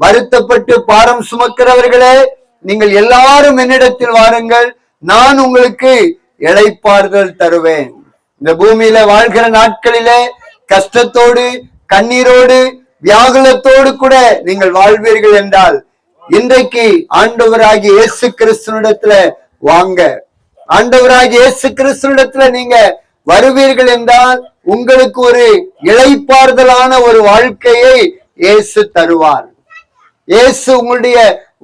வருத்தப்பட்டு பாரம் சுமக்கிறவர்களே நீங்கள் எல்லாரும் என்னிடத்தில் வாருங்கள் நான் உங்களுக்கு இழைப்பார்கள் தருவேன். இந்த பூமியில வாழ்கிற நாட்களிலே கஷ்டத்தோடு கண்ணீரோடு வியாகுலத்தோடு கூட நீங்கள் வாழ்வீர்கள் என்றால் இன்றைக்கு ஆண்டவராகிய இயேசு கிறிஸ்துனிடத்துல வாங்க. ஆண்டவராகிய இயேசு கிறிஸ்துனிடத்துல நீங்க வருவீர்கள் என்றால் உங்களுக்கு ஒரு இழைப்பார்தலான ஒரு வாழ்க்கையை இயேசு தருவார். இயேசு உங்களுடைய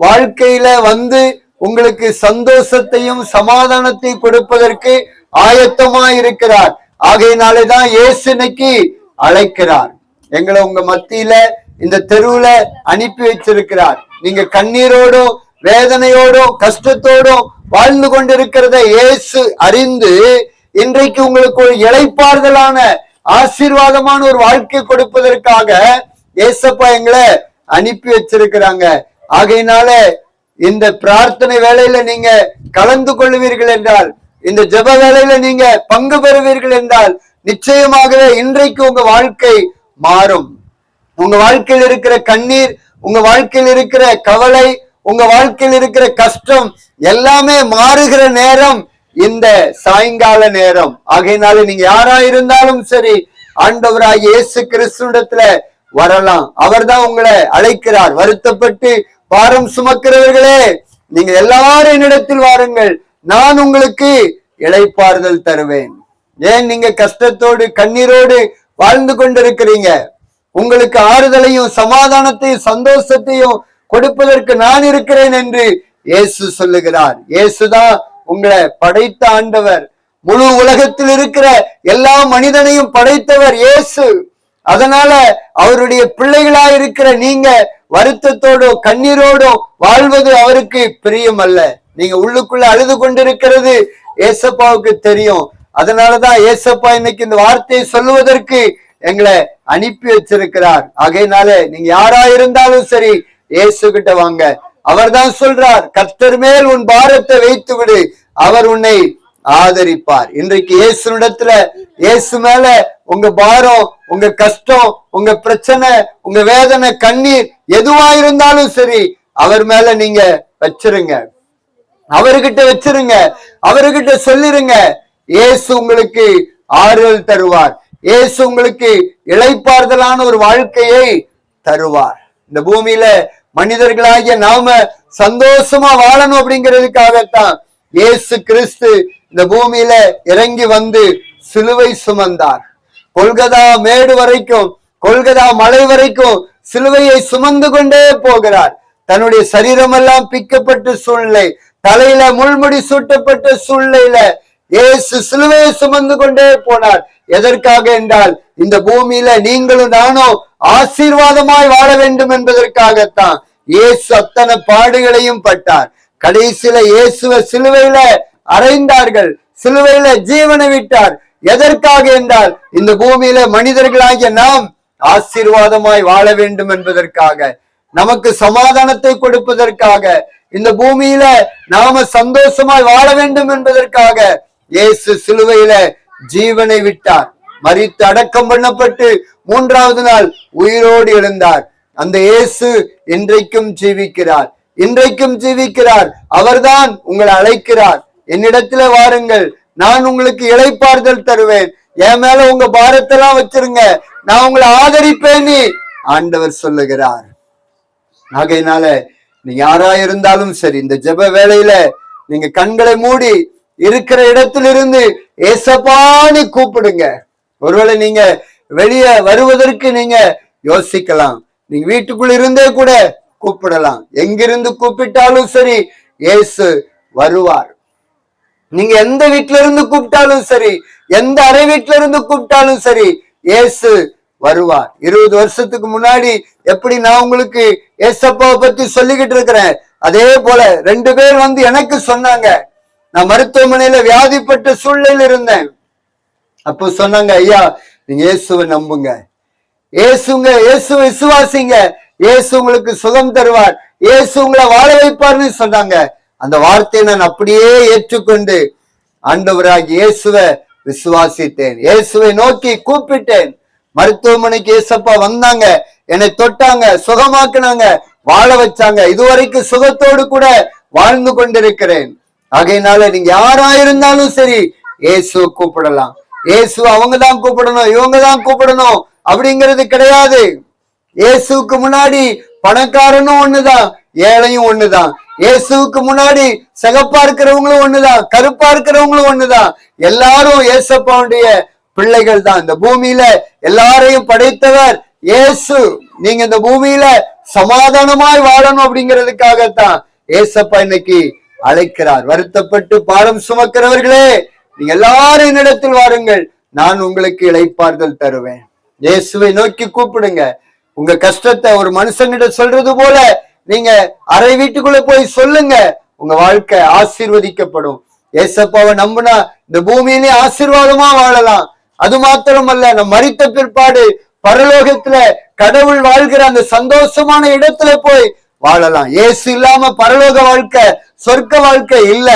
வாழ்க்கையில வந்து உங்களுக்கு சந்தோஷத்தையும் சமாதானத்தையும் கொடுப்பதற்கு ஆயத்தமா இருக்கிறார் ஆகையினாலேதான் இயேசு இன்னைக்கு அழைக்கிறார். எங்களை உங்க மத்தியில இந்த தெருவுல அனுப்பி வச்சிருக்கிறார். நீங்க கண்ணீரோடும் வேதனையோடும் கஷ்டத்தோடும் வாழ்ந்து கொண்டிருக்கிறத இயேசு அறிந்து இன்றைக்கு உங்களுக்கு ஒரு இளைப்பாறுதலான ஆசீர்வாதமான ஒரு வாழ்க்கை கொடுப்பதற்காக ஏசப்பா எங்களை அனுப்பி வச்சிருக்கிறாங்க. ஆகையினால இந்த பிரார்த்தனை வேலையில நீங்க கலந்து கொள்வீர்கள் என்றால் இந்த ஜெப வேலையில நீங்க பங்கு பெறுவீர்கள் என்றால் நிச்சயமாகவே இன்றைக்கு உங்க வாழ்க்கை மாறும். உங்க வாழ்க்கையில் இருக்கிற கண்ணீர் உங்க வாழ்க்கையில் இருக்கிற கவலை உங்க வாழ்க்கையில் இருக்கிற கஷ்டம் எல்லாமே மாறுகிற நேரம் இந்த சாயங்கால நேரம். ஆகையினால நீங்க யாரா இருந்தாலும் சரி ஆண்டவராக இயேசு கிறிஸ்துடத்துல வரலாம். அவர்தான் உங்களை அழைக்கிறார். வருத்தப்பட்டு பாரம் சுமக்கிறவர்களே நீங்க எல்லாரும் என்னிடத்தில் வாருங்கள். நான் உங்களுக்கு இளைப்பாறுதல் தருவேன். ஏன் நீங்க கஷ்டத்தோடு கண்ணீரோடு வாழ்ந்து கொண்டிருக்கிறீங்க? உங்களுக்கு ஆறுதலையும் சமாதானத்தையும் சந்தோஷத்தையும் கொடுப்பதற்கு நான் இருக்கிறேன் என்று இயேசு சொல்லுகிறார். இயேசுதான் உங்களை படைத்த ஆண்டவர். முழு உலகத்தில் இருக்கிற எல்லா மனிதனையும் படைத்தவர் இயேசு. அதனால அவருடைய பிள்ளைகளா இருக்கிற நீங்க வருத்தத்தோடோ கண்ணீரோடோ வாழ்வது அவருக்கு பிரியம் அல்ல நீங்க உள்ளுக்குள்ள அழுது கொண்டிருக்கிறது ஏசப்பாவுக்கு தெரியும். அதனாலதான் ஏசப்பா இன்னைக்கு இந்த வார்த்தையை சொல்லுவதற்கு எங்களை அனுப்பி வச்சிருக்கிறார். ஆகையினால நீங்க யாரா இருந்தாலும் சரி இயேசு கிட்ட வாங்க. அவர்தான் சொல்றார் கர்த்தர் மேல் உன் பாரத்தை வைத்து விடு அவர் உன்னை ஆதரிப்பார். இன்றைக்கு இயேசுனிடத்துல இயேசு மேல உங்க பாரம் உங்க கஷ்டம் உங்க பிரச்சனை உங்க வேதனை கண்ணீர் எதுவா இருந்தாலும் சரி அவர் மேல நீங்க வச்சிருங்க. அவர்கிட்ட வச்சிருங்க. அவர்கிட்ட சொல்லிருங்க. இயேசு உங்களுக்கு ஆறுதல் தருவார். இயேசு உங்களுக்கு இழைப்பார்தலான ஒரு வாழ்க்கையை தருவார். இந்த பூமியில மனிதர்களாகிய நாம சந்தோஷமா வாழணும் அப்படிங்கிறதுக்காகத்தான் இயேசு கிறிஸ்து இந்த பூமியில இறங்கி வந்து சிலுவை சுமந்தார். கொல்கதா மேடு வரைக்கும் கொல்கதா மலை வரைக்கும் சிலுவையை சுமந்து கொண்டே போகிறார். தன்னுடைய சரீரமெல்லாம் பிக்கப்பட்ட சூழ்நிலை தலையில முள்முடி சூட்டப்பட்ட சூழ்நிலையில இயேசு சிலுவையை சுமந்து கொண்டே போனார். எதற்காக என்றால் இந்த பூமியில நீங்களும் நானும் ஆசீர்வாதமாய் வாழ வேண்டும் என்பதற்காகத்தான் இயேசு அத்தனை பாடுகளையும் பட்டார். கடைசியில இயேசுவ சிலுவையில அறைந்தார்கள் சிலுவையில ஜீவனை விட்டார். எதற்காக என்றால் இந்த பூமியில மனிதர்களாகிய நாம் ஆசீர்வாதமாய் வாழ வேண்டும் என்பதற்காக நமக்கு சமாதானத்தை கொடுப்பதற்காக இந்த பூமியில நாம சந்தோஷமாய் வாழ வேண்டும் என்பதற்காக இயேசு சிலுவையில ஜீவனை விட்டார். மறித்து அடக்கம் பண்ணப்பட்டு மூன்றாவது நாள் உயிரோடு எழுந்தார். அந்த இயேசு இன்றைக்கும் ஜீவிக்கிறார். இன்றைக்கும் ஜீவிக்கிறார். அவர்தான் உங்களை அழைக்கிறார். என்னிடத்துல வாருங்கள். நான் உங்களுக்கு இளைப்பாறுதல் தருவேன். என் மேல உங்க பாரத்தெல்லாம் வச்சிருங்க. நான் உங்களை ஆதரிப்பேன்னு ஆண்டவர் சொல்லுகிறார். ஆகையினால நீ யாரா இருந்தாலும் சரி இந்த ஜெப வேலையில நீங்க கண்களை மூடி இருக்கிற இடத்திலிருந்து ஏசப்பான்னு கூப்பிடுங்க. ஒருவேளை நீங்க வெளியே வருவதற்கு நீங்க யோசிக்கலாம். நீங்க வீட்டுக்குள்ள இருந்தே கூட கூப்பிடலாம். எங்கிருந்து கூப்பிட்டாலும் சரி ஏசு வருவார். நீங்க எந்த வீட்ல இருந்து கூப்பிட்டாலும் சரி எந்த அறை வீட்ல இருந்து கூப்பிட்டாலும் சரி இயேசு வருவார். இருபது வருஷத்துக்கு முன்னாடி எப்படி நான் உங்களுக்கு ஏசப்பாவை பத்தி சொல்லிக்கிட்டு இருக்கிறேன்? அதே போல ரெண்டு பேர் வந்து எனக்கு சொன்னாங்க. நான் மருத்துவமனையில வியாதிப்பட்ட சூழ்நிலையில் இருந்தேன். அப்போ சொன்னாங்க ஐயா நீங்க இயேசுவை நம்புங்க. இயேசுங்க இயேசு விசுவாசிங்க. இயேசு உங்களுக்கு சுகம் தருவார். இயேசு உங்களை வாழ வைப்பார்னு சொன்னாங்க. அந்த வார்த்தையை நான் அப்படியே ஏற்றுக்கொண்டு ஆண்டவராக இயேசுவை விசுவாசித்தேன். இயேசுவை நோக்கி கூப்பிட்டேன். மருத்துவமனைக்கு இயேசப்பா வந்தாங்க. என்னை தொட்டாங்க சுகமாக்குனாங்க வாழ வச்சாங்க. இதுவரைக்கும் சுகத்தோடு கூட வாழ்ந்து கொண்டிருக்கிறேன். ஆகையினால நீங்க யாரா இருந்தாலும் சரி இயேசு கூப்பிடலாம். இயேசு அவங்க தான் கூப்பிடணும் இவங்க தான் கூப்பிடணும். அப்படிங்கிறது கிடையாது. இயேசுவுக்கு முன்னாடி பணக்காரனும் ஒண்ணுதான். ஏழையும் ஒண்ணுதான். இயேசுவுக்கு முன்னாடி சகப்பா இருக்கிறவங்களும் ஒண்ணுதான். கருப்பா இருக்கிறவங்களும் ஒண்ணுதான். எல்லாரும் இயேசப்பாவுடைய பிள்ளைகள் தான் இந்த பூமியில எல்லாரையும் படைத்தவர் இயேசு. நீங்க இந்த பூமியில சமாதானமாய் வாழணும் அப்படிங்கிறதுக்காகத்தான் ஏசப்பா இன்னைக்கு அழைக்கிறார். வருத்தப்பட்டு பாரம் சுமக்கிறவர்களே நீங்க எல்லாரும் என்னிடத்தில் வாருங்கள். நான் உங்களுக்கு இழைப்பார்கள் தருவேன். இயேசுவை நோக்கி கூப்பிடுங்க. உங்க கஷ்டத்தை ஒரு மனுஷனிடம் சொல்றது போல நீங்க அரை வீட்டுக்குள்ள போய் சொல்லுங்க. உங்க வாழ்க்கை ஆசீர்வதிக்கப்படும். ஏசப்பாவை நம்புனா இந்த பூமியிலே ஆசீர்வாதமா வாழலாம். அது மாத்திரமல்ல நம்ம மறித்த பிற்பாடு பரலோகத்துல கடவுள் வாழ்கிற அந்த சந்தோஷமான இடத்துல போய் வாழலாம். இயேசு இல்லாம பரலோக வாழ்க்கை சொர்க்க வாழ்க்கை இல்ல.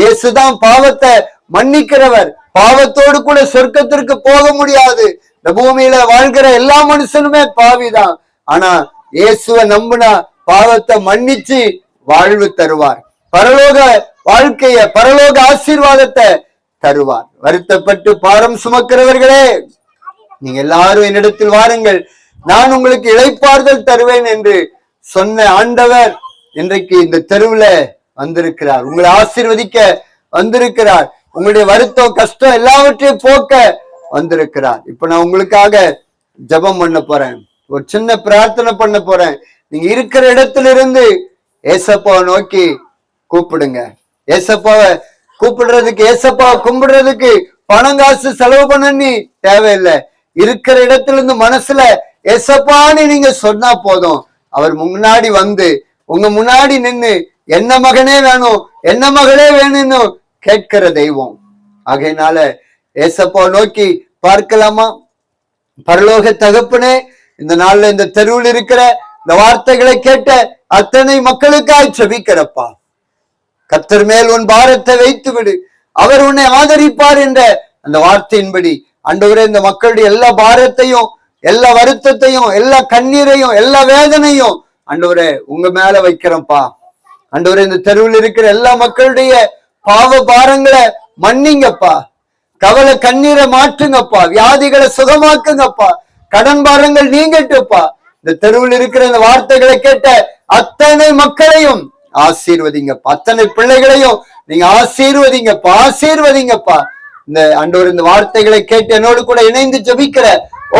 இயேசுதான் பாவத்தை மன்னிக்கிறவர். பாவத்தோடு கூட சொர்க்கத்திற்கு போக முடியாது. இந்த பூமியில வாழ்கிற எல்லா மனுஷனுமே பாவிதான். ஆனா இயேசுவை நம்புனா பாவத்தை மன்னிச்சு வாழ்வு தருவார். பரலோக வாழ்க்கைய பரலோக ஆசீர்வாதத்தை தருவார். வருத்தப்பட்டு பாரம் சுமக்கிறவர்களே நீங்க எல்லாரும் என்னிடத்தில் வாருங்கள். நான் உங்களுக்கு இளைப்பாறுதல் தருவேன் என்று சொன்ன ஆண்டவர் இன்றைக்கு இந்த தெருவுல வந்திருக்கிறார். உங்களை ஆசீர்வதிக்க வந்திருக்கிறார். உங்களுடைய வருத்தம் கஷ்டம் எல்லாவற்றையும் போக்க வந்திருக்கிறார். இப்ப நான் உங்களுக்காக ஜெபம் பண்ண போறேன். ஒரு சின்ன பிரார்த்தனை பண்ண போறேன். நீங்க இருக்கிற இடத்துல இருந்து ஏசப்பாவை நோக்கி கூப்பிடுங்க. ஏசப்பாவை கூப்பிடுறதுக்கு ஏசப்பாவை கும்பிடுறதுக்கு பணம் காசு செலவு பண்ணி தேவையில்லை. இருக்கிற இடத்துல இருந்து மனசுல எசப்பான்னு நீங்க சொன்னா போதும். அவர் முன்னாடி வந்து உங்க முன்னாடி நின்னு என்ன மகனே வேணும் என்ன மகளே வேணும்னு கேட்கிற தெய்வம். ஆகையினால ஏசப்பா நோக்கி பார்க்கலாமா? பரலோக தகப்பனே இந்த நாள்ல இந்த தெருவில் இருக்கிற இந்த வார்த்தைகளை கேட்ட அத்தனை மக்களுக்காய் செபிக்கிறப்பா கத்தர் மேல் உன் பாரத்தை வைத்து விடு அவர் உன்னை ஆதரிப்பார் என்ற அந்த வார்த்தையின்படி ஆண்டவரே இந்த மக்களுடைய எல்லா பாரத்தையும் எல்லா வருத்தத்தையும் எல்லா கண்ணீரையும் எல்லா வேதனையும் ஆண்டவரே உங்க மேல வைக்கிறோம்ப்பா ஆண்டவரே இந்த தெருவில் இருக்கிற எல்லா மக்களுடைய பாவ பாரங்களை மன்னிங்கப்பா. கவலை கண்ணீரை மாற்றுங்கப்பா. வியாதிகளை சுகமாக்குங்கப்பா. கடன் பாரங்கள் நீங்கட்டுப்பா. இந்த தெருவில் இருக்கிற இந்த வார்த்தைகளை கேட்ட அத்தனை மக்களையும் ஆசீர்வதிங்கப்பா. அத்தனை பிள்ளைகளையும் நீங்க ஆசீர்வதிங்கப்பா ஆசீர்வதிங்கப்பா. இந்த அன்றொரு இந்த வார்த்தைகளை கேட்டு என்னோடு கூட இணைந்து ஜபிக்கிற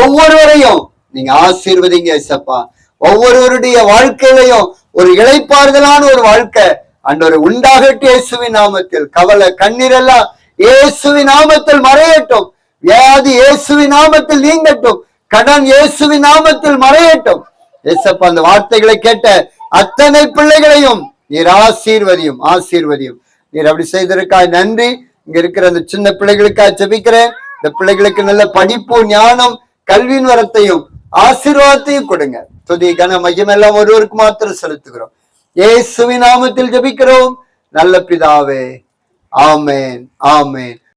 ஒவ்வொருவரையும் நீங்க ஆசீர்வதிங்க ஏசப்பா ஒவ்வொருவருடைய வாழ்க்கையிலையும் ஒரு இளைப்பாறுதலான ஒரு வாழ்க்கை அன்றொரு உண்டாகட்டும் இயேசுவின் நாமத்தில். கவலை கண்ணீர் எல்லாம் இயேசுவின் நாமத்தில் மறையட்டும். வியாதி இயேசுவின் நாமத்தில் நீங்கட்டும். கடன் இயேசுவின் நாமத்தில் மறையட்டும். ஏசப்பா அந்த வார்த்தைகளை கேட்ட அத்தனை பிள்ளைகளையும் நீர் ஆசீர்வதியும் ஆசீர்வதியும். நீர் அப்படி செய்திருக்காய் நன்றி. இங்க இருக்கிற அந்த சின்ன பிள்ளைகளுக்காக ஜெபிக்கிறேன். இந்த பிள்ளைகளுக்கு நல்ல படிப்பு ஞானம் கல்வியின் வரத்தையும் ஆசீர்வாதத்தையும் கொடுங்க. துதி கன மையமெல்லாம் ஒருவருக்கு மாத்திரம் செலுத்துகிறோம். ஏசுவி நாமத்தில் ஜபிக்கிறோம். நல்ல பிதாவே ஆமேன் ஆமேன்.